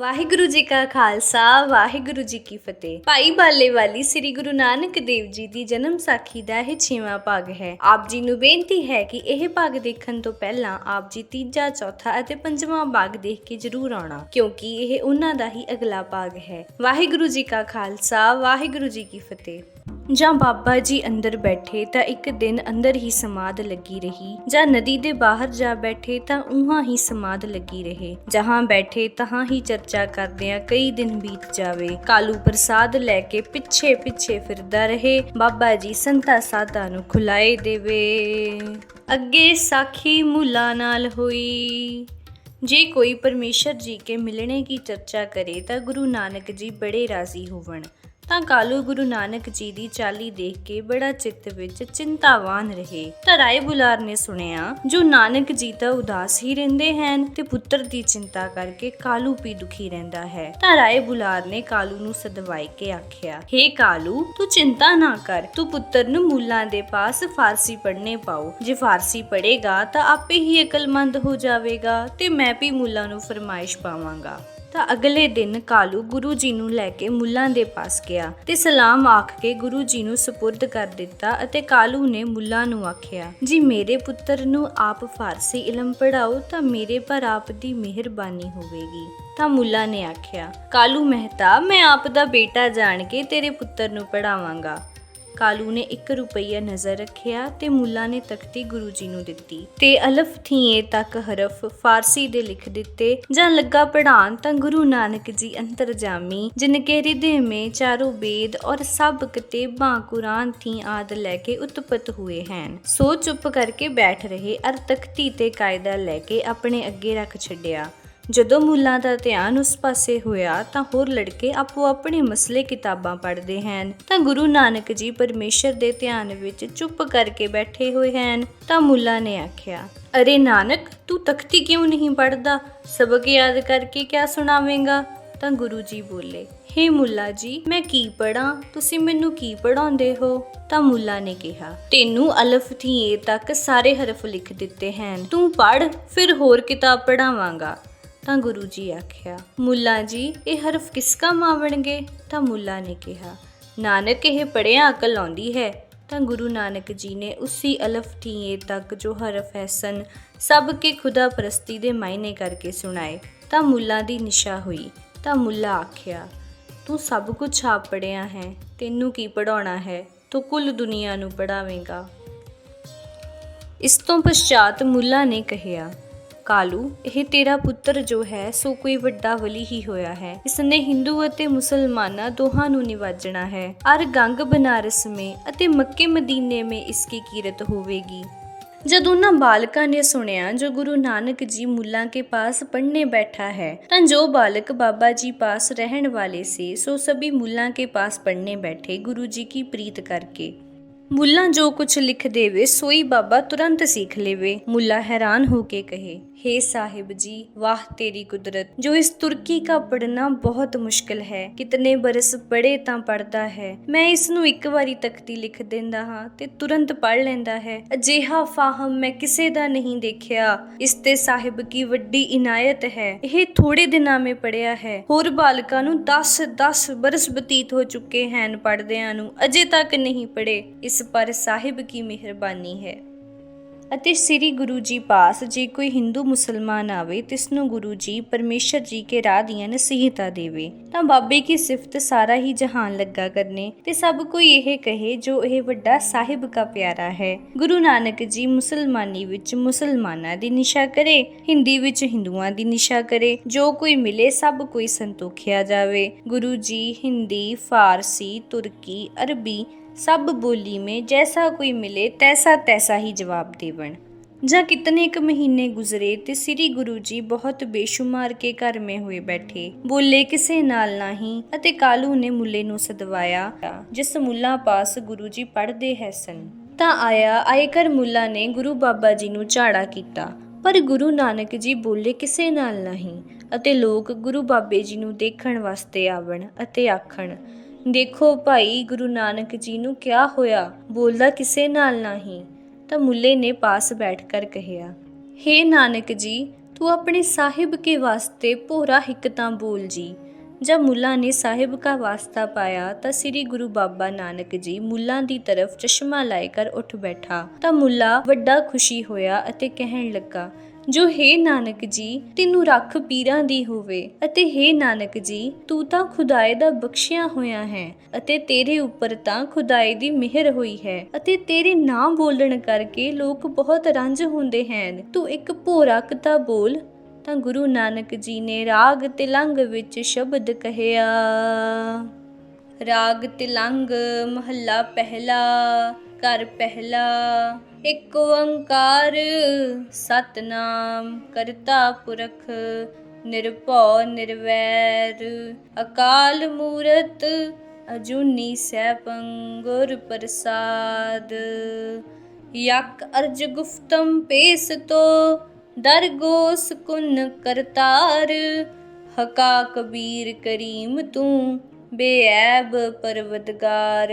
ਵਾਹਿਗੁਰੂ ਜੀ ਕਾ ਖਾਲਸਾ, ਵਾਹਿਗੁਰੂ ਜੀ ਕੀ ਫਤਿਹ। ਭਾਈ ਬਾਲੇ ਵਾਲੀ ਸ੍ਰੀ ਗੁਰੂ ਨਾਨਕ ਦੇਵ ਜੀ ਦੀ ਜਨਮ ਸਾਖੀ ਦਾ ਇਹ 6ਵਾਂ ਭਾਗ ਹੈ। ਆਪ ਜੀ ਨੂੰ ਬੇਨਤੀ ਹੈ ਕਿ ਇਹ ਭਾਗ ਦੇਖਣ ਤੋਂ ਪਹਿਲਾਂ ਆਪ ਜੀ ਤੀਜਾ, ਚੌਥਾ ਅਤੇ ਪੰਜਵਾਂ ਭਾਗ ਦੇਖ ਕੇ ਜ਼ਰੂਰ ਆਉਣਾ, ਕਿਉਂਕਿ ਇਹ ਉਹਨਾਂ ਦਾ ਹੀ ਅਗਲਾ ਭਾਗ ਹੈ। ਵਾਹਿਗੁਰੂ ਜੀ ਕਾ ਖਾਲਸਾ, ਵਾਹਿਗੁਰੂ ਜੀ ਕੀ ਫਤਿਹ। ਜਾਂ ਬਾਬਾ ਜੀ ਅੰਦਰ ਬੈਠੇ ਤਾਂ ਇੱਕ ਦਿਨ ਅੰਦਰ ਹੀ ਸਮਾਦ ਲੱਗੀ ਰਹੀ, ਜਾਂ ਨਦੀ ਦੇ ਬਾਹਰ ਜਾ ਬੈਠੇ ਤਾਂ ਉਹਾਂ ਹੀ ਸਮਾਦ ਲੱਗੀ ਰਹੇ। ਜਹਾਂ ਬੈਠੇ ਤਹਾਂ ਹੀ ਚਰਚਾ ਕਰਦਿਆਂ ਕਈ ਦਿਨ ਬੀਤ ਜਾਵੇ। ਕਾਲੂ ਪ੍ਰਸਾਦ ਲੈ ਕੇ ਪਿੱਛੇ ਪਿੱਛੇ ਫਿਰਦਾ ਰਹੇ। ਬਾਬਾ ਜੀ ਸੰਤਾ ਸਾਦਾ ਨੂੰ ਖੁਲਾਏ ਦੇਵੇ। ਅੱਗੇ ਸਾਖੀ ਮੁਲਾ ਨਾਲ ਹੋਈ। ਜੇ ਕੋਈ ਪਰਮੇਸ਼ਰ ਜੀ ਕੇ ਮਿਲਣੇ ਕੀ ਚਰਚਾ ਕਰੇ ਤਾਂ ਗੁਰੂ ਨਾਨਕ ਜੀ ਬੜੇ ਰਾਜ਼ੀ ਹੋਵਣ। ਤਾਂ ਕਾਲੂ ਗੁਰੂ ਨਾਨਕ ਜੀ ਦੀ ਚਾਲੀ ਦੇਖ ਕੇ ਬੜਾ ਚਿੱਤ ਵਿੱਚ ਚਿੰਤਾਵਾਨ ਰਹੇ। ਤਾਂ ਰਾਏ ਬੁਲਾਰ ਨੇ ਸੁਣਿਆ, ਜੋ ਨਾਨਕ ਜੀ ਤਾਂ ਉਦਾਸ ਹੀ ਰਹਿੰਦੇ ਹਨ ਤੇ ਪੁੱਤਰ ਦੀ ਚਿੰਤਾ ਕਰਕੇ ਕਾਲੂ ਵੀ ਦੁਖੀ ਰਹਿੰਦਾ ਹੈ। ਤਾਂ ਰਾਏ ਬੁਲਾਰ ਨੇ ਕਾਲੂ ਨੂੰ ਸਦਵਾਈ ਕੇ ਆਖਿਆ, ਹੇ ਕਾਲੂ, ਤੂੰ ਚਿੰਤਾ ਨਾ ਕਰ, ਤੂੰ ਪੁੱਤਰ ਨੂੰ ਮੁੱਲਾਂ ਦੇ ਪਾਸ ਫਾਰਸੀ ਪੜ੍ਹਨੇ ਪਾਓ। ਜੇ ਫਾਰਸੀ ਪੜ੍ਹੇਗਾ ਤਾਂ ਆਪੇ ਹੀ ਅਕਲਮੰਦ ਹੋ ਜਾਵੇਗਾ ਤੇ ਮੈਂ ਵੀ ਮੁੱਲਾਂ ਨੂੰ ਫਰਮਾਇਸ਼ ਪਾਵਾਂਗਾ। ਤਾਂ ਅਗਲੇ ਦਿਨ ਕਾਲੂ ਗੁਰੂ ਜੀ ਨੂੰ ਲੈ ਕੇ ਮੁੱਲਾਂ ਦੇ ਪਾਸ ਗਿਆ ਤੇ ਸਲਾਮ ਆਖ ਕੇ ਗੁਰੂ ਜੀ ਨੂੰ ਸਪੁਰਦ ਕਰ ਦਿੱਤਾ ਅਤੇ ਕਾਲੂ ਨੇ ਮੁੱਲਾਂ ਨੂੰ ਆਖਿਆ, ਜੀ ਮੇਰੇ ਪੁੱਤਰ ਨੂੰ ਆਪ ਫਾਰਸੀ ਇਲਮ ਪੜਾਓ ਤਾਂ ਮੇਰੇ ਪਰ ਆਪ ਦੀ ਮਿਹਰਬਾਨੀ ਹੋਵੇਗੀ। ਤਾਂ ਮੁੱਲਾ ਨੇ ਆਖਿਆ, ਕਾਲੂ ਮਹਿਤਾ, ਮੈਂ ਆਪ ਦਾ ਬੇਟਾ ਜਾਣ ਕੇ ਤੇਰੇ ਪੁੱਤਰ ਨੂੰ ਪੜਾਵਾਂਗਾ ਕਾਲੂ ਨੇ 1 ਰੁਪਈਆ ਨਜ਼ਰ ਰੱਖਿਆ ਤੇ ਮੁੱਲਾ ਨੇ ਤਖਤੀ ਗੁਰੂ ਜੀ ਨੂੰ ਦਿੱਤੀ। ਤੇ ਅਲਫ ਥੀਏ ਤੱਕ ਹਰਫ ਫਾਰਸੀ ਦੇ ਲਿਖ ਦਿੱਤੇ। ਜਾਂ ਲੱਗਾ ਪੜਾਨ ਤਾਂ ਗੁਰੂ ਨਾਨਕ ਜੀ ਅੰਤਰਜਾਮੀ, ਜਿਨ ਕੇ ਹਿਰਦੇ ਮੇ ਚਾਰੋਂ ਵੇਦ ਔਰ ਸਭ ਕਿਤਾਬਾਂ ਕੁਰਾਨ ਥੀ ਆਦ ਲੈ ਕੇ ਉਤਪਤ ਹੋਏ ਹਨ। ਸੋ ਚੁੱਪ ਕਰਕੇ ਬੈਠ ਰਹੇ ਅਰ ਤਖਤੀ ਤੇ ਕਾਇਦਾ ਲੈ ਕੇ ਆਪਣੇ ਅੱਗੇ ਰੱਖ ਛੱਡਿਆ। ਜਦੋਂ ਮੁੱਲਾਂ ਦਾ ਧਿਆਨ ਉਸ ਪਾਸੇ ਹੋਇਆ ਤਾਂ ਹੋਰ ਲੜਕੇ ਆਪੋ ਆਪਣੇ ਮਸਲੇ ਕਿਤਾਬਾਂ ਪੜ੍ਹਦੇ ਹਨ। ਤਾਂ ਗੁਰੂ ਨਾਨਕ ਜੀ ਪਰਮੇਸ਼ਰ ਦੇ ਧਿਆਨ ਵਿੱਚ ਚੁੱਪ ਕਰਕੇ ਬੈਠੇ ਹੋਏ ਹਨ, ਤਾਂ ਮੁੱਲਾ ਨੇ ਆਖਿਆ, ਅਰੇ ਨਾਨਕ, ਤੂੰ ਤਖਤੀ ਕਿਉਂ ਨਹੀਂ ਪੜ੍ਹਦਾ? ਸਬਕ ਯਾਦ ਕਰਕੇ ਕਿਆ ਸੁਣਾਵੇਂਗਾ? ਤਾਂ ਗੁਰੂ ਜੀ ਬੋਲੇ, ਹੇ ਮੁੱਲਾ ਜੀ, ਮੈਂ ਕੀ ਪੜਾਂ ਤੁਸੀਂ ਮੈਨੂੰ ਕੀ ਪੜਾਉਂਦੇ ਹੋ? ਤਾਂ ਮੁੱਲਾ ਨੇ ਕਿਹਾ, ਤੈਨੂੰ ਅਲਫ ਥੀਏ ਤੱਕ ਸਾਰੇ ਹਰਫ ਲਿਖ ਦਿੱਤੇ ਹਨ। ਤੂੰ ਪੜ੍ਹ, ਫਿਰ ਹੋਰ ਕਿਤਾਬ ਪੜਾਵਾਂਗਾ ਤਾਂ ਗੁਰੂ ਜੀ ਆਖਿਆ, ਮੁੱਲਾ ਜੀ, ਇਹ ਹਰਫ ਕਿਸ ਕੰਮ ਆਵਣਗੇ? ਤਾਂ ਮੁੱਲਾ ਨੇ ਕਿਹਾ, ਨਾਨਕ ਇਹ ਪੜਿਆ ਅਕਲ ਆਉਂਦੀ ਹੈ। ਤਾਂ ਗੁਰੂ ਨਾਨਕ ਜੀ ਨੇ ਉਸੇ ਅਲਫ ਥੀਏ ਤੱਕ ਜੋ ਹਰਫ ਹੈ ਸਨ, ਸਭ ਕੇ ਖੁਦਾ ਪ੍ਰਸਤੀ ਦੇ ਮਾਇਨੇ ਕਰਕੇ ਸੁਣਾਏ। ਤਾਂ ਮੁੱਲਾ ਦੀ ਨਿਸ਼ਾ ਹੋਈ। ਤਾਂ ਮੁੱਲਾ ਆਖਿਆ, ਤੂੰ ਸਭ ਕੁਝ ਆਪ ਪੜਿਆ ਹੈ, ਤੈਨੂੰ ਕੀ ਪੜਾਉਣਾ ਹੈ? ਤੂੰ ਕੁੱਲ ਦੁਨੀਆ ਨੂੰ ਪੜਾਵੇਂਗਾ ਇਸ ਤੋਂ ਪਛਾਤ ਮੁੱਲਾ ਨੇ ਕਹਿਆ ਕਾਲੂ ਇਹ ਤੇਰਾ ਪੁੱਤਰ ਜੋ ਹੈ ਸੋ ਕੋਈ ਵੱਡਾ ਵਲੀ ਹੀ ਹੋਇਆ ਹੈ ਇਸ ਨੇ ਹਿੰਦੂ ਅਤੇ ਮੁਸਲਮਾਨਾਂ ਦੋਹਾਂ ਨੂੰ ਨਿਵਾਜਣਾ ਹੈ ਅਰ ਗੰਗ ਬਨਾਰਸ ਮੇ ਅਤੇ ਮੱਕੇ ਮਦੀਨੇ ਮੇ ਇਸ ਕੀ ਕੀਰਤ ਹੋਵੇਗੀ जब उन बालका ने सुनया जो गुरु नानक जी मुल्ला के पास पढ़ने बैठा है तन जो बालक बाबा जी पास रहने वाले से सो सभी मुल्ला के पास पढ़ने बैठे गुरु जी की प्रीत करके ਮੁੱਲਾ ਜੋ ਕੁਛ ਲਿਖ ਦੇਵੇ ਸੋਈ ਬਾਬਾ ਤੁਰੰਤ ਸਿੱਖ ਲੇਵੇ ਮੁੱਲਾ ਹੈਰਾਨ ਹੋ ਕੇ ਕਹੇ हे साहिब जी वाह तेरी कुदरत जो इस तुर्की का पढ़ना बहुत मुश्किल है कितने बरस पढ़े ਤਾਂ ਪੜਦਾ ਹੈ ਮੈਂ ਇਸ ਨੂੰ ਇੱਕ ਵਾਰੀ ਤਖਤੀ ਲਿਖ ਦਿੰਦਾ ਹਾਂ ਤੇ ਤੁਰੰਤ ਪੜ ਲੈਂਦਾ ਹੈ ਅਜਿਹਾ ਫਾਹਮ ਮੈਂ ਕਿਸੇ ਦਾ ਨਹੀਂ ਦੇਖਿਆ ਇਸ ਤੇ ਸਾਹਿਬ ਕੀ ਵੱਡੀ ਇਨਾਇਤ ਹੈ ਇਹ ਥੋੜੇ ਦਿਨਾਂ ਮੇ ਪੜਿਆ ਹੈ ਹੋਰ ਬਾਲਕਾਂ ਨੂੰ 10 10 ਬਰਸ ਬਤੀਤ ਹੋ ਚੁੱਕੇ ਹਨ ਪੜਦਿਆਂ ਨੂੰ ਅਜੇ ਤੱਕ ਨਹੀਂ ਪੜੇ ਇਸ ਪਰ ਸਾਹਿਬ ਕੀ ਮਿਹਰਬਾਨੀ ਹੈ? ਅਤੇ ਸ੍ਰੀ ਗੁਰੂ ਜੀ ਪਾਸ ਜੇ ਕੋਈ ਹਿੰਦੂ ਮੁਸਲਮਾਨ ਆਵੇ ਤਿਸ ਨੂੰ ਗੁਰੂ ਜੀ ਪਰਮੇਸ਼ਰ ਜੀ ਕੇ ਰਾਹ ਦੀਆਂ ਨਸੀਹਤਾਂ ਦੇਵੇ। ਤਾਂ ਬਾਬੇ ਕੀ ਸਿਫਤ ਸਾਰਾ ਹੀ ਜਹਾਨ ਲੱਗਾ ਕਰਨੇ? ਤੇ ਸਭ ਕੋਈ ਇਹ ਕਹੇ, ਜੋ ਇਹ ਵੱਡਾ ਸਾਹਿਬ ਕਾ ਪਿਆਰਾ ਹੈ। ਗੁਰੂ ਨਾਨਕ ਜੀ ਮੁਸਲਮਾਨੀ ਵਿੱਚ ਮੁਸਲਮਾਨਾਂ ਦੀ ਨਿਸ਼ਾ ਕਰੇ, ਹਿੰਦੀ ਵਿੱਚ ਹਿੰਦੂਆਂ ਦੀ ਨਿਸ਼ਾ ਕਰੇ। ਜੋ ਕੋਈ ਮਿਲੇ, ਸਭ ਕੋਈ ਸੰਤੋਖਿਆ ਜਾਵੇ। ਗੁਰੂ ਜੀ ਹਿੰਦੀ, ਫਾਰਸੀ, ਤੁਰਕੀ, ਅਰਬੀ सब बोली में जैसा कोई मिले तैसा तैसा ही जवाब देवन ਜਾਂ ਕਿਤਨੇ ਕੁ ਮਹੀਨੇ ਗੁਜ਼ਰੇ ਤੇ ਸ੍ਰੀ ਗੁਰੂ ਜੀ ਬਹੁਤ ਬੇਸ਼ੁਮਾਰ ਕੇ ਘਰ ਮੇ ਹੋਏ ਬੈਠੇ ਬੋਲੇ ਕਿਸੇ ਨਾਲ ਨਹੀਂ ਅਤੇ ਕਾਲੂ ਨੇ ਮੁੱਲੇ ਨੂੰ ਸਦਵਾਇਆ ਜਿਸ ਮੁੱਲਾ ਪਾਸ ਗੁਰੂ ਜੀ ਪੜ੍ਹਦੇ ਹੈ ਸਨ ਤਾਂ ਆਇਆ ਆਏ ਕਰ ਮੁੱਲਾ ਨੇ ਗੁਰੂ ਬਾਬਾ ਜੀ ਨੂੰ ਝਾੜਾ ਕੀਤਾ ਪਰ ਗੁਰੂ ਨਾਨਕ ਜੀ ਬੋਲੇ ਕਿਸੇ ਨਾਲ ਨਹੀਂ ਅਤੇ ਲੋਕ ਗੁਰੂ ਬਾਬੇ ਜੀ ਨੂੰ ਦੇਖਣ ਵਾਸਤੇ ਆਵਣ ਅਤੇ ਆਖਣ ਦੇਖੋ ਭਾਈ, ਗੁਰੂ ਨਾਨਕ ਜੀ ਨੂੰ ਕਿਆ ਹੋਇਆ? ਬੋਲਦਾ ਕਿਸੇ ਨਾਲ ਨਹੀਂ। ਤਾਂ ਮੁੱਲੇ ਨੇ ਪਾਸ ਬੈਠ ਕਰ ਕਹਿਆ हे ਨਾਨਕ ਜੀ, ਤੂੰ ਆਪਣੇ ਸਾਹਿਬ ਕੇ ਵਾਸਤੇ ਭੋਰਾ ਹਿੱਕ ਤਾਂ ਬੋਲ ਜੀ। ਜਦ ਮੁੱਲਾ ਨੇ ਸਾਹਿਬ ਕਾ ਵਾਸਤਾ ਪਾਇਆ, ਤਾਂ ਸ੍ਰੀ ਗੁਰੂ ਬਾਬਾ ਨਾਨਕ ਜੀ ਮੁੱਲਾ ਦੀ ਤਰਫ ਚਸ਼ਮਾ ਲਾਏ ਕਰ ਉੱਠ ਬੈਠਾ। ਤਾਂ ਮੁੱਲਾ ਵੱਡਾ ਖੁਸ਼ੀ ਹੋਇਆ ਅਤੇ ਕਹਿਣ ਲੱਗਾ ਜੋ ਹੈ ਨਾਨਕ ਜੀ, ਤੈਨੂੰ ਰੱਖ ਪੀਰਾਂ ਦੀ ਹੋਵੇ। ਅਤੇ ਹੈ ਨਾਨਕ ਜੀ, ਤੂੰ ਤਾਂ ਖੁਦਾਏ ਦਾ ਬਖਸ਼ਿਆ ਹੋਇਆ ਹੈ, ਅਤੇ ਤੇਰੇ ਉੱਪਰ ਤਾਂ ਖੁਦਾਏ ਦੀ ਮਿਹਰ ਹੋਈ ਹੈ। ਅਤੇ ਤੇਰੇ ਨਾਮ ਬੋਲਣ ਕਰਕੇ ਲੋਕ ਬਹੁਤ ਰੰਜ ਹੁੰਦੇ ਹਨ। ਤੂੰ ਇੱਕ ਭੋਰਾ ਕਤਾ ਬੋਲ, ਤਾਂ ਗੁਰੂ ਨਾਨਕ ਜੀ ਨੇ ਰਾਗ ਤਿਲੰਗ ਵਿੱਚ ਸ਼ਬਦ ਕਹਿਆ। ਰਾਗ ਤਿਲੰਗ ਮਹੱਲਾ ਪਹਿਲਾ ਘਰ ਪਹਿਲਾ ਇੱਕ ਓੰਕਾਰ। ਸਤਨਾਮ ਕਰਤਾ ਪੁਰਖ, ਨਿਰਭਉ ਨਿਰਵੈਰ। ਅਕਾਲ ਮੂਰਤ, ਅਜੂਨੀ ਸੈਭੰ ਗੁਰ ਪ੍ਰਸਾਦ। ਯਕ ਅਰਜ ਗੁਫਤਮ ਪੇਸ ਤੋ ਦਰਗੋਸ ਕੁਨ ਕਰਤਾਰ। ਹਕਾ ਕਬੀਰ ਕਰੀਮ ਤੂੰ, ਬੇਐਬ ਪਰਵਦਗਾਰ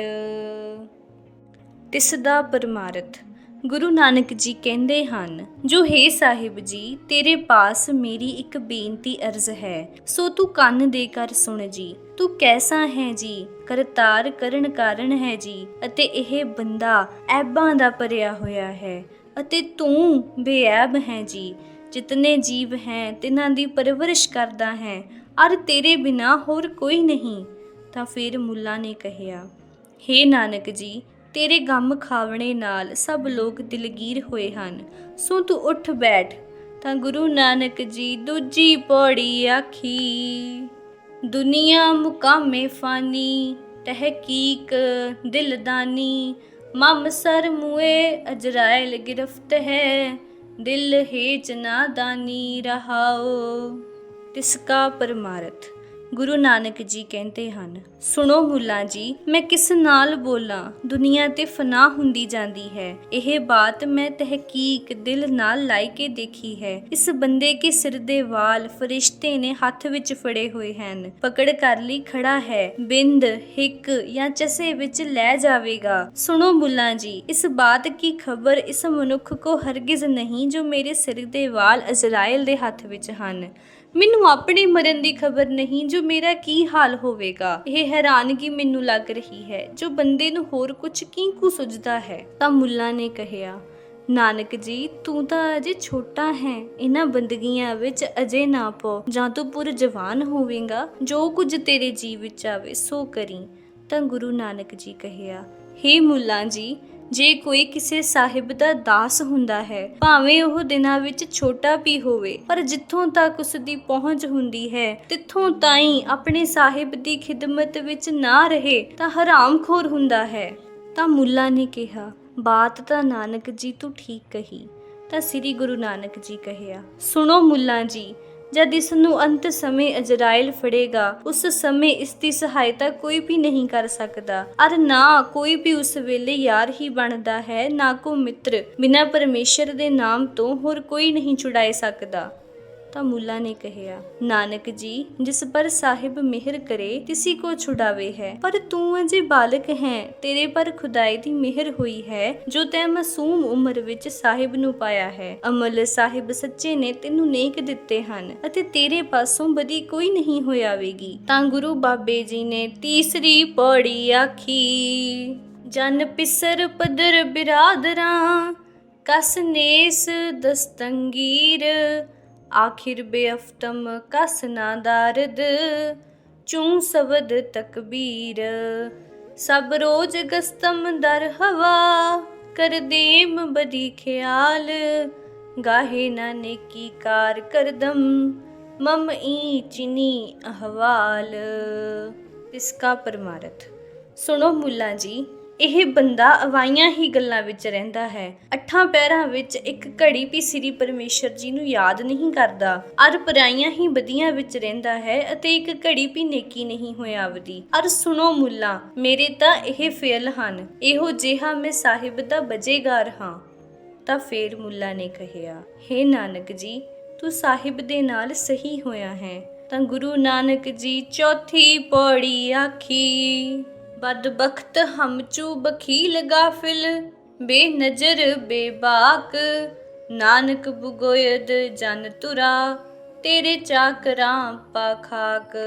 ਤਿਸ ਦਾ ਪਰਮਾਰਥ। ਗੁਰੂ ਨਾਨਕ ਜੀ ਕਹਿੰਦੇ ਹਨ, ਜੋ ਹੈ ਸਾਹਿਬ ਜੀ, ਤੇਰੇ ਪਾਸ ਮੇਰੀ ਇੱਕ ਬੇਨਤੀ ਅਰਜ਼ ਹੈ। ਸੋ ਤੂੰ ਕੰਨ ਦੇ ਕਰ ਸੁਣ ਜੀ। ਤੂੰ ਕੈਸਾ ਹੈ ਜੀ? ਕਰਤਾਰ ਕਰਨ ਕਾਰਨ ਹੈ ਜੀ। ਅਤੇ ਇਹ ਬੰਦਾ ਐਬਾਂ ਦਾ ਭਰਿਆ ਹੋਇਆ ਹੈ। ਅਤੇ ਤੂੰ ਬੇਐਬ ਹੈ ਜੀ। ਜਿਤਨੇ ਜੀਵ ਹੈ, ਤਿਨਾਂ ਦੀ ਪਰਵਰਿਸ਼ ਕਰਦਾ ਹੈ। ਅਰ ਤੇਰੇ ਬਿਨਾ ਹੋਰ ਕੋਈ ਨਹੀਂ। ਤਾਂ ਫਿਰ ਮੁੱਲਾ ਨੇ ਕਹਿਆ, ਹੇ ਨਾਨਕ ਜੀ ਤੇਰੇ ਗਮ ਖਾਵਣੇ ਨਾਲ ਸਭ ਲੋਕ ਦਿਲਗੀਰ ਹੋਏ ਹਨ। ਸੋ ਤੂੰ ਉੱਠ ਬੈਠ, ਤਾਂ ਗੁਰੂ ਨਾਨਕ ਜੀ ਦੂਜੀ ਪੌੜੀ ਆਖੀ, ਦੁਨੀਆ ਮੁਕਾਮੇ ਫਾਨੀ, ਤਹਿਕੀਕ ਦਿਲਦਾਨੀ, ਮਮ ਸਰ ਮੁਏ ਅਜਰਾਇਲ ਗਿਰਫਤ ਹੈ, ਦਿਲ ਹੇਚ ਨਾਦਾਨੀ ਰਹਾਓ, ਤਿਸਕਾ ਪਰਮਾਰਥ। ਗੁਰੂ ਨਾਨਕ ਜੀ ਕਹਿੰਦੇ ਹਨ, ਸੁਣੋ ਮੁੱਲਾ ਜੀ, ਮੈਂ ਕਿਸ ਨਾਲ ਬੋਲਾਂ? ਦੁਨੀਆ ਤੇ ਫਨਾ ਹੁੰਦੀ ਜਾਂਦੀ ਹੈ। ਇਹ ਬਾਤ ਮੈਂ ਤਹਿਕੀਕ ਦਿਲ ਨਾਲ ਲਾਈ ਕੇ ਦੇਖੀ ਹੈ। ਇਸ ਬੰਦੇ ਕੇ ਸਿਰ ਦੇ ਵਾਲ ਫਰਿਸ਼ਤੇ ਨੇ ਹੱਥ ਵਿੱਚ ਫੜੇ ਹੋਏ ਹਨ। ਪਕੜ ਕਰ ਲਈ ਖੜਾ ਹੈ। ਬਿੰਦ, ਹਿੱਕ ਜਾਂ ਚਸੇ ਵਿੱਚ ਲੈ ਜਾਵੇਗਾ। ਸੁਣੋ ਮੁੱਲਾ ਜੀ, ਇਸ ਬਾਤ ਕੀ ਖਬਰ ਇਸ ਮਨੁੱਖ ਕੋ ਹਰਗਿਜ਼ ਨਹੀਂ ਜੋ ਮੇਰੇ ਸਿਰ ਦੇ ਵਾਲ ਅਜ਼ਰਾਇਲ ਦੇ ਹੱਥ ਵਿੱਚ ਹਨ? ਮੈਨੂੰ ਆਪਣੇ ਮਰਨ ਦੀ ਖਬਰ ਨਹੀਂ, ਜੋ ਮੇਰਾ ਕੀ ਹਾਲ ਹੋਵੇਗਾ? ਇਹ ਹੈਰਾਨਗੀ ਮੈਨੂੰ ਲੱਗ ਰਹੀ ਹੈ, ਜੋ ਬੰਦੇ ਨੂੰ ਹੋਰ ਕੁਝ ਕਿੰਕੂ ਸੁਝਦਾ ਹੈ? ਤਾਂ ਮੁੱਲਾ ਨੇ ਕਹਿਆ ਨਾਨਕ ਜੀ, ਤੂੰ ਤਾਂ ਅਜੇ ਛੋਟਾ ਹੈ। ਇਹਨਾਂ ਬੰਦਗੀਆਂ ਵਿੱਚ ਅਜੇ ਨਾ ਪੋ ਜਾਂ ਤੂੰ ਪੁਰ ਜਵਾਨ ਹੋਵੇਂਗਾ, ਜੋ ਕੁਝ ਤੇਰੇ ਜੀਵ ਵਿੱਚ ਆਵੇ, ਸੋ ਕਰੀ। ਤਾਂ ਗੁਰੂ ਨਾਨਕ ਜੀ ਕਹਿਆ ਹੇ ਮੁੱਲਾ ਜੀ ਜੇ ਕੋਈ ਕਿਸੇ ਸਾਹਿਬ ਦਾ ਦਾਸ ਹੁੰਦਾ ਹੈ, ਭਾਵੇਂ ਉਹ ਦਿਨਾਂ ਵਿੱਚ ਛੋਟਾ ਵੀ ਹੋਵੇ, ਪਰ ਜਿੱਥੋਂ ਤੱਕ ਉਸ ਦੀ ਪਹੁੰਚ ਹੁੰਦੀ ਹੈ, ਤਿੱਥੋਂ ਤਾਈਂ ਆਪਣੇ ਸਾਹਿਬ ਦੀ ਖਿਦਮਤ ਵਿੱਚ ਨਾ ਰਹੇ ਤਾਂ ਹਰਾਮਖੋਰ ਹੁੰਦਾ ਹੈ। ਤਾਂ ਮੁੱਲਾ ਨੇ ਕਿਹਾ, ਬਾਤ ਤਾਂ ਨਾਨਕ ਜੀ ਤੂੰ ਠੀਕ ਕਹੀ, ਤਾਂ ਸ੍ਰੀ ਗੁਰੂ ਨਾਨਕ ਜੀ ਕਹਿਆ। ਸੁਣੋ ਮੁੱਲਾ ਜੀ ਜਦ ਇਸ ਨੂੰ ਅੰਤ ਸਮੇਂ ਅਜਰਾਇਲ ਫੜੇਗਾ, ਉਸ ਸਮੇਂ ਇਸ ਦੀ ਸਹਾਇਤਾ ਕੋਈ ਵੀ ਨਹੀਂ ਕਰ ਸਕਦਾ। ਅਰ ਨਾ ਕੋਈ ਵੀ ਉਸ ਵੇਲੇ ਯਾਰ ਹੀ ਬਣਦਾ ਹੈ, ਨਾ ਕੋ ਮਿੱਤਰ, ਬਿਨਾਂ ਪਰਮੇਸ਼ਰ ਦੇ ਨਾਮ ਤੋਂ ਹੋਰ ਕੋਈ ਨਹੀਂ ਛੁਡਾਏ ਸਕਦਾ। ਤਾਂ ਮੁੱਲਾ ਨੇ ਕਹਿਆ ਨਾਨਕ ਜੀ, ਜਿਸ ਪਰ ਸਾਹਿਬ ਮਿਹਰ ਕਰੇ, ਕਿਸੇ ਕੋ ਛੁਡਾਵੇ ਹੈ। ਪਰ ਤੂੰ ਅਜੇ ਬਾਲਕ ਹੈ, ਤੇਰੇ ਪਰ ਖੁਦਾਈ ਦੀ ਮਿਹਰ ਹੋਈ ਹੈ, ਜੋ ਤੈ ਮਾਸੂਮ ਉਮਰ ਵਿੱਚ ਸਾਹਿਬ ਨੂੰ ਪਾਇਆ ਹੈ। ਅਮਲ ਸਾਹਿਬ ਸੱਚੇ ਨੇ ਤੈਨੂੰ ਨੇਕ ਦਿੱਤੇ ਹਨ, ਅਤੇ ਤੇਰੇ ਪਾਸੋਂ ਬਦੀ ਕੋਈ ਨਹੀਂ ਹੋਇਆਵੇਗੀ ਤਾਂ ਗੁਰੂ ਬਾਬੇ ਜੀ ਨੇ ਤੀਸਰੀ ਪੌੜੀ ਆਖੀ, ਜਨ ਪਿਸਰ ਪਦਰ ਬਿਰਾਦਰਾਂ, ਕਸ ਨੇਸ ਦਸਤੰਗੀਰ ਆਖਿਰ ਬੇਅਫਤਮ ਕਸ ਨਾ ਦਾਰਦ, ਚੂੰ ਸਬਦ ਤਕਬੀਰ। ਸਭ ਰੋਜ਼ ਗਸਤਮ ਦਰ ਹਵਾ, ਕਰ ਦੇਮ ਬਦੀ ਖਿਆਲ। ਗਾਹੇ ਨਾ ਨੇਕੀ ਕਾਰ ਕਰਦਮ, ਮਮ ਈ ਚਿਨੀ ਅਹਵਾਲ ਇਸਕਾ ਪਰਮਾਰਥ। ਸੁਣੋ ਮੁੱਲਾ ਜੀ ਇਹ ਬੰਦਾ ਅਵਾਈਆਂ ਹੀ ਗੱਲਾਂ ਵਿੱਚ ਰਹਿੰਦਾ ਹੈ। ਅੱਠਾਂ ਪੈਰਾਂ ਵਿੱਚ ਇੱਕ ਘੜੀ ਵੀ ਸ੍ਰੀ ਪਰਮੇਸ਼ਰ ਜੀ ਨੂੰ ਯਾਦ ਨਹੀਂ ਕਰਦਾ। ਅਰ ਪਰਾਈਆਂ ਹੀ ਬਦੀਆਂ ਵਿੱਚ ਰਹਿੰਦਾ ਹੈ ਅਤੇ ਇੱਕ ਘੜੀ ਵੀ ਨੇਕੀ ਨਹੀਂ ਹੋਇਆਵਦੀ ਅਰ ਸੁਣੋ ਮੁੱਲਾ, ਮੇਰੇ ਤਾਂ ਇਹ ਫੇਲ ਹਨ। ਇਹੋ ਜਿਹਾ ਮੈਂ ਸਾਹਿਬ ਦਾ ਬਜੇਗਾਰ ਹਾਂ। ਤਾਂ ਫੇਰ ਮੁੱਲਾ ਨੇ ਕਹਿਆ ਹੇ ਨਾਨਕ ਜੀ, ਤੂੰ ਸਾਹਿਬ ਦੇ ਨਾਲ ਸਹੀ ਹੋਇਆ ਹੈ। ਤਾਂ ਗੁਰੂ ਨਾਨਕ ਜੀ ਚੌਥੀ ਪੌੜੀ ਆਖੀ। ਬਦਬਖਤ ਹਮ ਚੂ ਬਖੀਲ ਗਾਫਿਲ, ਬੇਨਜ਼ਰ ਬੇਬਾਕ। ਨਾਨਕ ਬੁਗੋਇਦ ਜਨ ਤੁਰਾ, ਤੇਰੇ ਚਾਕਰਾਂ ਪਾਖਾਕ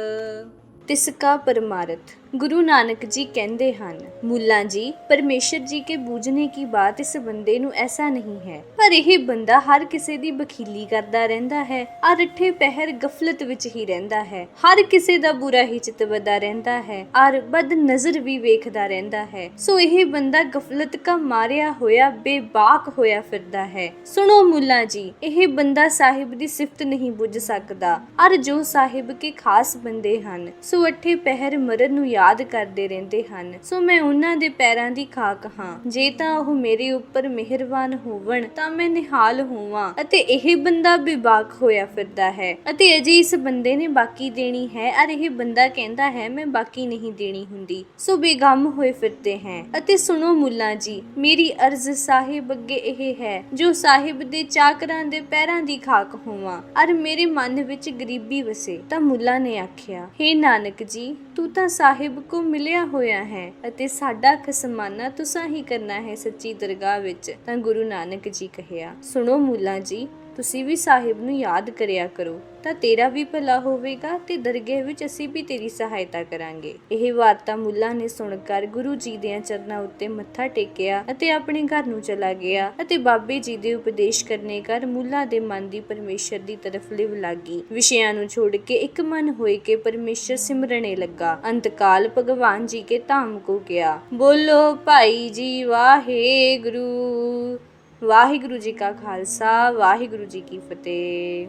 ਤਿਸਕਾ ਪਰਮਾਰਥ। ਗੁਰੂ ਨਾਨਕ ਜੀ ਕਹਿੰਦੇ ਹਨ, ਮੁੱਲਾ ਜੀ, ਪਰਮੇਸ਼ਰ ਜੀ ਕੇ ਬੂਝਨੇ ਕੀ ਬਾਤ ਇਸ ਬੰਦੇ ਨੂੰ ਐਸਾ ਨਹੀਂ ਹੈ। ਪਰ ਇਹ ਬੰਦਾ ਹਰ ਕਿਸੇ ਦੀ ਬਖੀਲੀ ਕਰਦਾ ਰਹਿੰਦਾ ਹੈ ਔਰ ਅੱਠੇ ਪਹਿਰ ਗਫਲਤ ਵਿੱਚ ਹੀ ਰਹਿੰਦਾ ਹੈ। ਹਰ ਕਿਸੇ ਦਾ ਬੁਰਾ ਹੀ ਚਿਤਵਦਾ ਰਹਿੰਦਾ ਹੈ ਔਰ ਬਦ ਨਜ਼ਰ ਵੀ ਵੇਖਦਾ ਰਹਿੰਦਾ ਹੈ। ਸੋ ਇਹ ਬੰਦਾ ਗਫਲਤ ਕਾ ਮਾਰਿਆ ਹੋਇਆ, ਬੇਬਾਕ ਹੋਇਆ ਫਿਰਦਾ ਹੈ। ਸੁਣੋ ਮੁੱਲਾ ਜੀ, ਇਹ ਬੰਦਾ ਸਾਹਿਬ ਦੀ ਸਿਫਤ ਨਹੀਂ ਬੁੱਝ ਸਕਦਾ। ਔਰ ਜੋ ਸਾਹਿਬ ਕੇ ਖਾਸ ਬੰਦੇ ਹਨ, ਸੋ ਅੱਠੇ ਪਹਿਰ ਮਰਨ ਨੂੰ ਯਾਦ ਕਰਦੇ ਰਹਿੰਦੇ ਹਨ। ਸੋ ਮੈਂ ਉਹਨਾਂ ਦੇ ਪੈਰਾਂ ਦੀ ਖਾਕ ਹਾਂ। ਜੇ ਤਾਂ ਉਹ ਮੇਰੇ ਉੱਪਰ ਮਿਹਰਬਾਨ ਹੋਵਣ, ਤਾਂ ਮੈਂ ਨਿਹਾਲ ਹੋਵਾਂ ਅਤੇ ਇਹ ਬੰਦਾ ਬੇਬਾਕ ਹੋਇਆ ਫਿਰਦਾ ਹੈ ਅਤੇ ਅਜੇ ਇਸ ਬੰਦੇ ਨੇ ਬਾਕੀ ਦੇਣੀ ਹੈ। ਔਰ ਇਹ ਬੰਦਾ ਕਹਿੰਦਾ ਹੈ, ਮੈਂ ਬਾਕੀ ਨਹੀਂ ਦੇਣੀ ਹੁੰਦੀ। ਸੋ ਬੇਗਮ ਹੋਏ ਫਿਰਦੇ ਹੈ। ਅਤੇ ਸੁਣੋ ਮੁੱਲਾ ਜੀ, ਮੇਰੀ ਅਰਜ਼ ਸਾਹਿਬ ਅੱਗੇ ਇਹ ਹੈ, ਜੋ ਸਾਹਿਬ ਦੇ ਚਾਕਰਾਂ ਦੇ ਪੈਰਾਂ ਦੀ ਖਾਕ ਹੋਵਾਂ। ਔਰ ਮੇਰੇ ਮਨ ਵਿੱਚ ਗਰੀਬੀ ਵਸੇ, ਤਾਂ ਮੁੱਲਾ ਨੇ ਆਖਿਆ, ਹੇ ਨਾਨਕ ਜੀ, ਤੂੰ ਤਾਂ ਸਾਹਿਬ ਕੋ ਮਿਲਿਆ ਹੋਇਆ ਹੈ ਅਤੇ ਸਾਡਾ ਖਸਮਾਨਾ ਤੁਸਾਂ ਹੀ ਕਰਨਾ ਹੈ ਸੱਚੀ ਦਰਗਾਹ ਵਿੱਚ, ਤਾਂ ਗੁਰੂ ਨਾਨਕ ਜੀ ਕਹਿਆ। ਸੁਣੋ ਮੁੱਲਾ ਜੀ ਤੁਸੀਂ ਵੀ ਸਾਹਿਬ ਨੂੰ ਯਾਦ ਕਰਿਆ ਕਰੋ, ਤਾਂ ਤੇਰਾ ਵੀ ਭਲਾ ਹੋਵੇਗਾ ਤੇ ਦਰਗਾਹ ਵਿੱਚ ਅਸੀਂ ਵੀ ਤੇਰੀ ਸਹਾਇਤਾ ਕਰਾਂਗੇ। ਇਹ ਵਾਰਤਾ ਮੁੱਲਾ ਨੇ ਸੁਣकर ਗੁਰੂ ਜੀ ਦੇ ਚਰਨਾਂ ਉੱਤੇ ਮੱਥਾ ਟੇਕਿਆ ਅਤੇ ਆਪਣੇ ਘਰ ਨੂੰ ਚਲਾ ਗਿਆ ਅਤੇ ਬਾਬੇ ਜੀ ਦੇ ਉਪਦੇਸ਼ ਕਰਨੇ ਕਰ ਮੁੱਲਾ ਦੇ ਮਨ ਦੀ ਪਰਮੇਸ਼ਰ ਦੀ ਤਰਫ ਲਿਵ ਲੱਗੀ। ਵਿਸ਼ਿਆਂ ਨੂੰ ਛੋੜ ਕੇ ਇੱਕ ਮਨ ਹੋਏ ਕੇ ਪਰਮੇਸ਼ਰ ਸਿਮਰਨੇ ਲੱਗਾ। ਅੰਤਕਾਲ ਭਗਵਾਨ ਜੀ ਕੇ ਧਾਮ ਕੋ ਗਿਆ। ਬੋਲੋ ਭਾਈ ਜੀ ਵਾਹਿਗੁਰੂ। ਵਾਹਿਗੁਰੂ ਜੀ ਕਾ ਖਾਲਸਾ, ਵਾਹਿਗੁਰੂ ਜੀ ਕੀ ਫਤਿਹ।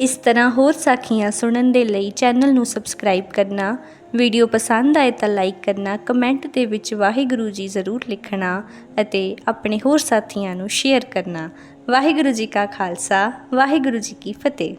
ਇਸ ਤਰ੍ਹਾਂ ਹੋਰ ਸਾਖੀਆਂ ਸੁਣਨ ਦੇ ਲਈ ਚੈਨਲ ਨੂੰ ਸਬਸਕ੍ਰਾਈਬ ਕਰਨਾ, ਵੀਡੀਓ ਪਸੰਦ ਆਏ ਤਾਂ ਲਾਈਕ ਕਰਨਾ, ਕਮੈਂਟ ਦੇ ਵਿੱਚ ਵਾਹਿਗੁਰੂ ਜੀ ਜ਼ਰੂਰ ਲਿਖਣਾ ਅਤੇ ਆਪਣੇ ਹੋਰ ਸਾਥੀਆਂ ਨੂੰ ਸ਼ੇਅਰ ਕਰਨਾ। ਵਾਹਿਗੁਰੂ ਜੀ ਕਾ ਖਾਲਸਾ, ਵਾਹਿਗੁਰੂ ਜੀ ਕੀ ਫਤਿਹ।